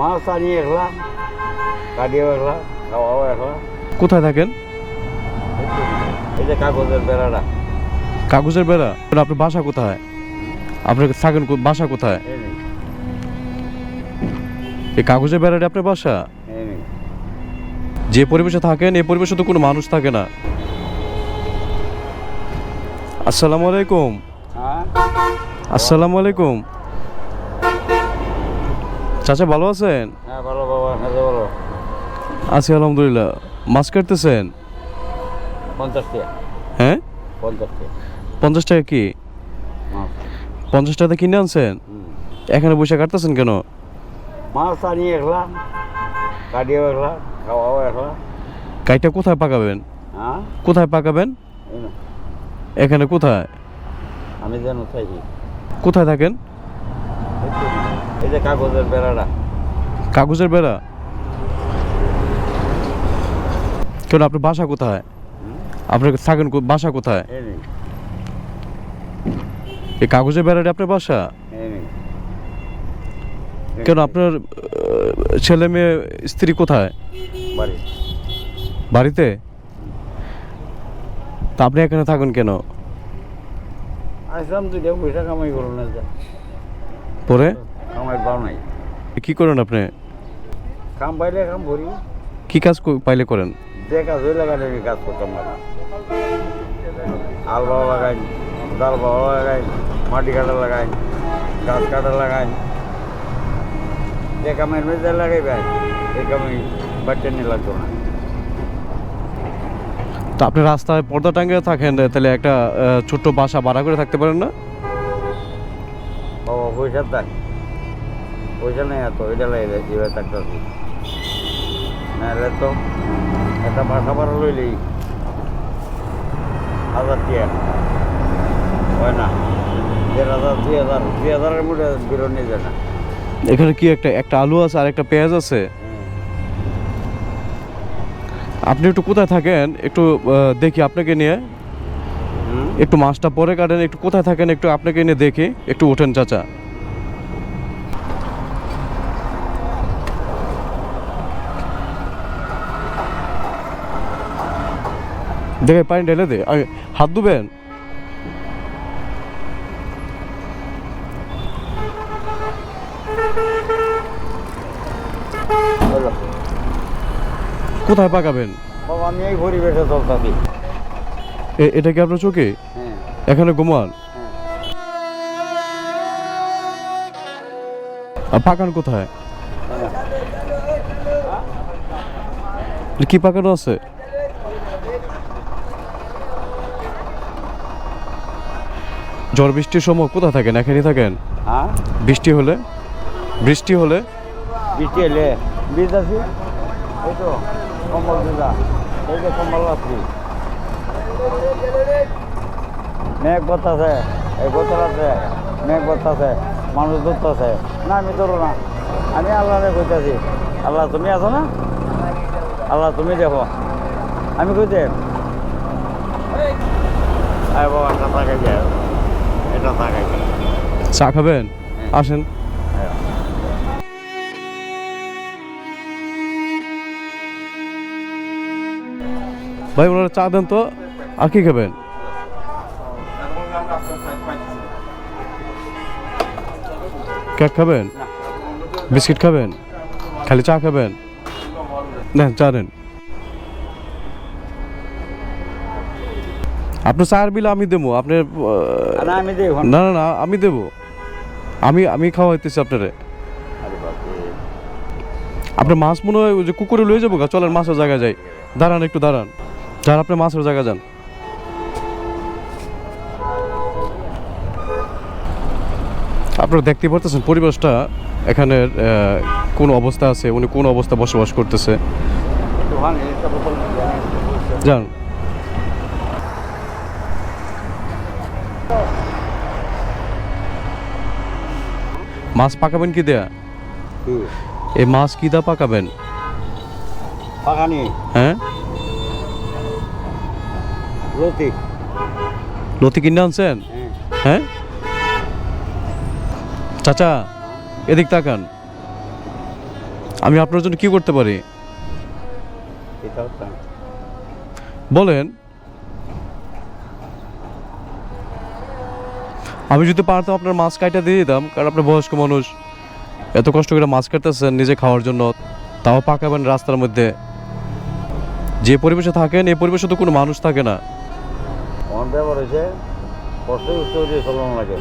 মাছ আনি একলা কাটিও একলা খাওয়াও একলা। কোথায় থাকেন? এই যে কাগজের বেড়াটা। কাগজের বেড়া? আপনার বাসা কোথায়? আপনার থাকেন বাসা কোথায়? এই কাগজের বেড়াটা আপনার বাসা? যে পরিবেশে থাকেন এই পরিবেশে তো কোনো মানুষ থাকে না। আসসালামু আলাইকুম। হ্যাঁ? আসসালামু আলাইকুম। চাচা ভালো আছেন? হ্যাঁ ভালো বাবা হ্যাঁ ভালো। আছি আলহামদুলিল্লাহ। মাছ কাটতেছেন? পঞ্চাশ টাকা। হ্যাঁ? পঞ্চাশ টাকা। পঞ্চাশ টাকা কি? পঞ্চাশ টাকা কিনে আনছেন? এখানে বসে কাটতেছেন কেন? মাছ আনি একলা কাটিও একলা খাওয়াও একলা। কাইটা কোথায় পাকাবেন? হ্যাঁ? কোথায় পাকাবেন? এখানে কোথায়? আমি যেন থাকি। কোথায় থাকেন? এই যে কাগজের বেড়াটা। কাগজের বেড়া? কেন আপনার বাসা কোথায়। আপনার থাকেন বাসা কোথায়? এই কাগজের বেড়াটা আপনার বাসা? কেন আপনার ছেলে মেয়ে স্ত্রী কোথায়? বাড়িতে? তা আপনি এখানে থাকুন কেন? পরে? কামাই পাও নাই। কি করেন আপনি? কাম পাইলে কাম করি। কি কাজ পাইলে করেন? যে কাজ লাগালে আমি কাজ করতাম না। আল বাবা লাগাই ডাল বাবা লাগাই মাটি কাটা লাগাই গাছ কাটা লাগাই। যে কামের মেজে লাগাই ভাই এই কামে বাচ্চা নিয়ে লাগতো না। তো আপনি রাস্তায় পর্দা টাঙ্গে থাকেন তাহলে একটা ছোট্ট বাসা ভাড়া করে থাকতে পারেন না? বাবা পয়সা দেয়। নেই এত এটা লাগে যেভাবে থাকতেছি নাহলে তো একটা বাসা ভাড়া লইলেই হাজার টিয়া হয় না। দেড় হাজার দুই হাজার দুই হাজারের মধ্যে যায় না এখানে কি একটা একটা আলু আছে আর একটা পেঁয়াজ আছে? আপনি একটু কোথায় থাকেন? একটু দেখি আপনাকে নিয়ে। একটু মাছটা পরে কাটেন একটু কোথায় থাকেন একটু আপনাকে নিয়ে দেখি। একটু ওঠেন চাচা। দেখে পানি ঢেলে দে। আগে হাত ধুবেন। কোথায় পাকাবেন? বাবা আমি এই পরিবেশে চলতাছি এ- এটা কি আপনার চোখে? হ্যাঁ। এখানে ঘুমান? হ্যাঁ। পাকান কোথায়? কি পাকানো আছে? ঝড় বৃষ্টির সময় কোথায় থাকেন? এখানেই থাকেন? হ্যাঁ? বৃষ্টি হলে? বৃষ্টি হলে? বৃষ্টি এলে বীজ আছে? এই তো কম্বল দিদা এই যে কম্বল আছে। মেঘ বতাছে এই বোতল আছে মেঘ বতাছে মানুষ ধরতেছে। না আমি ধরো না। আমি আল্লাহরে কইতাছি। আল্লাহ তুমি আছো না? আল্লাহ তুমি দেখো। আমি কইতে আয় বাবা তাকাই যায় এটা তাকাই চা খাবেন? আসেন। ভাই ওনারা চা দেন তো। আর কি খাবেন? কেক খাবেন? বিস্কিট খাবেন? খালি চা খাবেন? নেন চা নেন আপনার চার বিল আমি দেবো আপনার না। না না আমি দেবো। আমি আমি খাওয়াইতেছি আপনারে। আরে আপনার মাছ মনে হয় যে কুকুরে লয়ে যাব গা চলেন মাছের জায়গায় যাই। দাঁড়ান একটু দাঁড়ান। যান আপনি মাছের জায়গায় যান। আপনারা দেখতে পারতেছেন পরিবেশটা এখানে কোন অবস্থা আছে উনি কোন অবস্থা বসবাস করতেছে। যান। মাছ পাকাবেন কি দেয়া? এই মাছ কি দা পাকাবেন? পাকানি। হ্যাঁ? লতি। লতি কিনে আনছেন? হ্যাঁ। হ্যাঁ? চাচা এদিক তাকান। আমি আপনার জন্য কি করতে পারি? বলেন। আমি যদি পারতাম আপনার মাছ কাটা দিয়ে দিতাম, কারণ আপনার বয়স্ক মানুষ। এত কষ্ট করে মাছ কাটতেছেন নিজে খাওয়ার জন্য, তাও পাকাবেন রাস্তার মধ্যে। যে পরিবেশে থাকেন এই পরিবেশে তো কোনো মানুষ থাকে না। লাগে।